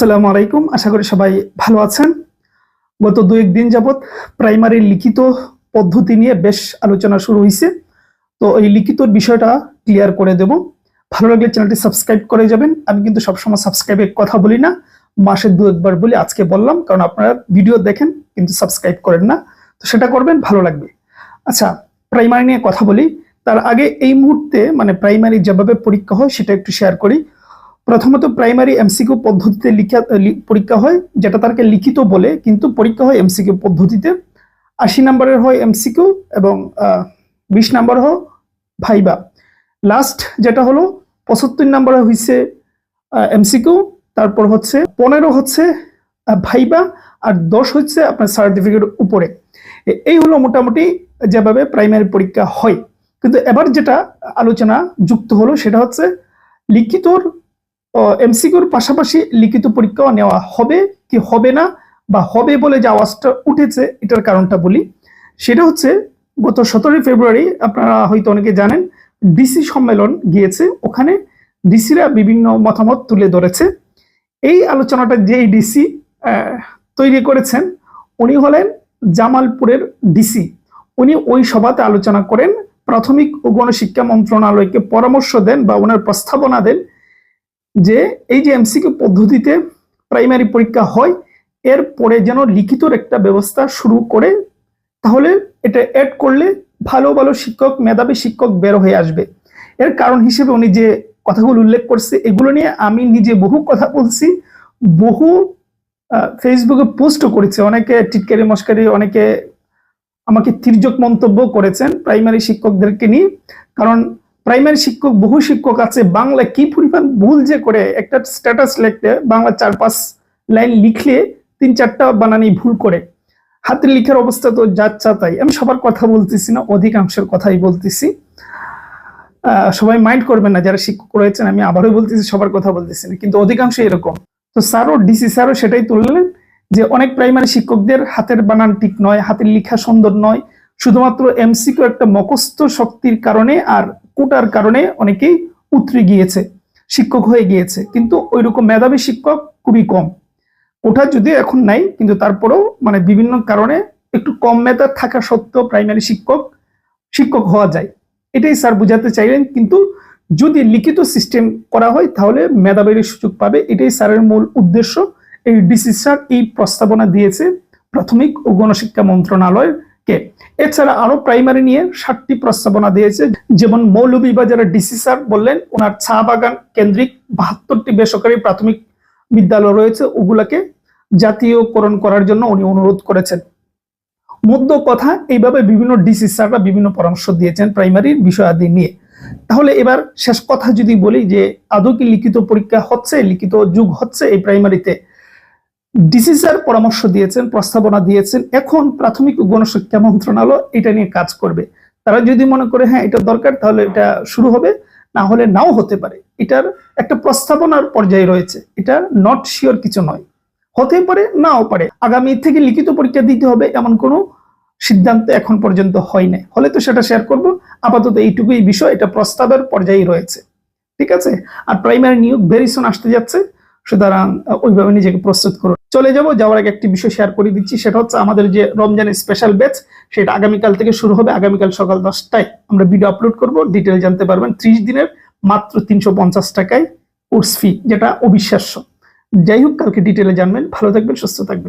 আসসালামু আলাইকুম। আশা করি সবাই ভালো আছেন। গত দু একদিন যাবৎ প্রাইমারি লিখিত পদ্ধতি নিয়ে বেশ আলোচনা শুরু হয়েছে তো এই লিখিত বিষয়টা ক্লিয়ার করে দেব। ভালো লাগলে চ্যানেলটি সাবস্ক্রাইব করে যাবেন। আমি কিন্তু সবসময় সাবস্ক্রাইবের কথা বলি না। মাসে দু একবার বলি, আজকে বললাম, কারণ আপনারা ভিডিও দেখেন, কিন্তু সাবস্ক্রাইব করেন না। তো সেটা করবেন, ভালো লাগবে। আচ্ছা প্রাইমারি নিয়ে কথা বলি। তার আগে এই মুহূর্তে মানে প্রাইমারি যেভাবে পরীক্ষা হয়, সেটা একটু শেয়ার করি। প্রথমত প্রাইমারি এমসিকিউ পদ্ধতিতে লিখা পরীক্ষা হয়, যেটা তারকে লিখিত বলে, কিন্তু পরীক্ষা হয় এমসিকিউ পদ্ধতিতে। আশি নম্বরের হয় এমসিকিউ এবং বিশ নম্বর হয় ভাইবা। লাস্ট যেটা হলো, পঁচাত্তর নম্বরে হয়েছে এমসিকিউ তারপর হচ্ছে পনেরো হচ্ছে ভাইবা, আর দশ হচ্ছে আপনার সার্টিফিকেট উপরে। এই হলো মোটামুটি যেভাবে প্রাইমারি পরীক্ষা হয়। কিন্তু এবার যেটা আলোচনা যুক্ত হলো, সেটা হচ্ছে লিখিতর এমসিকিউর পাশাপাশি লিখিত পরীক্ষাও নেওয়া হবে কি হবে না বা হবে বলে যে আওয়াজটা উঠেছে এটার কারণটা বলি। সেটা হচ্ছে গত সতেরোই ফেব্রুয়ারি আপনারা হয়তো অনেকে জানেন ডিসি সম্মেলন গিয়েছে। ওখানে ডিসিরা বিভিন্ন মতামত তুলে ধরেছে। এই আলোচনাটা যেই ডিসি তৈরি করেছেন, উনি হলেন জামালপুরের ডিসি উনি ওই সভাতে আলোচনা করেন, প্রাথমিক ও গণশিক্ষা মন্ত্রণালয়কে পরামর্শ দেন বা ওনার প্রস্তাবনা দেন যে এই যে এমসিকিউ পদ্ধতিতে প্রাইমারি পরীক্ষা হয়, এর পরে যেন লিখিতর একটা ব্যবস্থা শুরু করে, তাহলে এটা অ্যাড করলে ভালো ভালো শিক্ষক, মেধাবী শিক্ষক বের হয়ে আসবে। এর কারণ হিসেবে উনি যে কথাগুলো উল্লেখ করছে, এগুলো নিয়ে আমি নিজে বহু কথা বলছি, বহু ফেসবুকে পোস্টও করেছে। অনেকে টিটকারি মস্কারি, অনেকে আমাকে তির্যক মন্তব্য করেছেন প্রাইমারি শিক্ষকদেরকে নিয়ে। কারণ প্রাইমারি শিক্ষক, বহু শিক্ষক আছে বাংলা কি পরিমাণ ভুল যে করে, একটা স্ট্যাটাস লিখতে, বাংলা চার পাঁচ লাইন লিখলে তিন চারটা বানানি ভুল করে। হাতের লিখার অবস্থা তো যাচ্ছা তাই। আমি সবার কথা বলতেছি না, অধিকাংশের কথাই বলতেছি। সবাই মাইন্ড করবেন না, যারা শিক্ষক রয়েছেন, আমি আবারও বলতেছি, সবার কথা বলতেছি না, কিন্তু অধিকাংশ এরকম। তো স্যারও, ডিসি স্যারও সেটাই তুললেন যে অনেক প্রাইমারি শিক্ষকদের হাতের বানান ঠিক নয়, হাতের লেখা সুন্দর নয়, শুধুমাত্র এমসিকিউ একটা মকস্থ শক্তির কারণে আর কোটার কারণে অনেকেই উতরে গিয়েছে, শিক্ষক হয়ে গিয়েছে। কিন্তু ওইরকম মেধাবী শিক্ষক খুবই কম। কোটা যদিও এখন নাই, কিন্তু তারপরেও মানে বিভিন্ন কারণে একটু কম মেধা থাকা সত্ত্বেও প্রাইমারি শিক্ষক শিক্ষক হওয়া যায়। এটাই স্যার বুঝাতে চাইলেন, কিন্তু যদি লিখিত সিস্টেম করা হয়, তাহলে মেধাবীর সুযোগ পাবে। এটাই স্যারের মূল উদ্দেশ্য। এই ডিসি স্যার এই প্রস্তাবনা দিয়েছে প্রাথমিক ও গণশিক্ষা মন্ত্রণালয়কে এছাড়া আরও প্রাইমারি নিয়ে ষাটটি প্রস্তাবনা দিয়েছে। যেমন মৌলভীবাজারের ডিসি স্যার বললেন, ওনার চা বাগান কেন্দ্রিক বাহাত্তরটি বেসরকারি প্রাথমিক বিদ্যালয় রয়েছে। ওগুলাকে জাতীয়করণ করার জন্য উনি অনুরোধ করেছেন। মধ্য কথা, এইভাবে বিভিন্ন ডিসি স্যাররা বিভিন্ন পরামর্শ দিয়েছেন প্রাইমারির বিষয়াদি নিয়ে। তাহলে এবার শেষ কথা যদি বলি যে, আদৌ কি লিখিত পরীক্ষা হচ্ছে? লিখিত যুগ হচ্ছে এই প্রাইমারিতে ডিসি স্যার পরামর্শ দিয়েছেন, প্রস্তাবনা দিয়েছেন। এখন প্রাথমিক গণশিক্ষা মন্ত্রণালয় এটা নিয়ে কাজ করবে। তারা যদি মনে করে হ্যাঁ এটা দরকার, তাহলে এটা শুরু হবে, না হলে নাও হতে পারে। এটার একটা প্রস্তাবনার পর্যায়ে রয়েছে। এটা নট শিওর কিছু নয়। হতে পারে, নাও পারে। আগামী থেকে লিখিত পরীক্ষা দিতে হবে এমন কোনো সিদ্ধান্ত এখন পর্যন্ত হয় নাই। হলে তো সেটা শেয়ার করব। আপাতত এইটুকুই বিষয়, এটা প্রস্তাবের পর্যায়ে রয়েছে। ঠিক আছে? আর প্রাইমারি নিয়োগ ভেরি সুন আসতে যাচ্ছে। সুতরাং ওইভাবে নিজেকে প্রস্তুত করুন। চলে যাব, যাওয়ার আগে একটি বিষয় শেয়ার করে দিচ্ছি, সেটা হচ্ছে আমাদের যে রমজানের স্পেশাল ব্যাচ সেটা আগামীকাল থেকে শুরু হবে, আগামীকাল সকাল দশটায় আমরা ভিডিও আপলোড করব ডিটেল জানতে পারবেন, ত্রিশ দিনের মাত্র তিনশো পঞ্চাশ টাকায় কোর্স ফি যেটা অবিশ্বাস্য। যাই হোক, কালকে ডিটেলে জানবেন, ভালো থাকবেন, সুস্থ থাকবেন।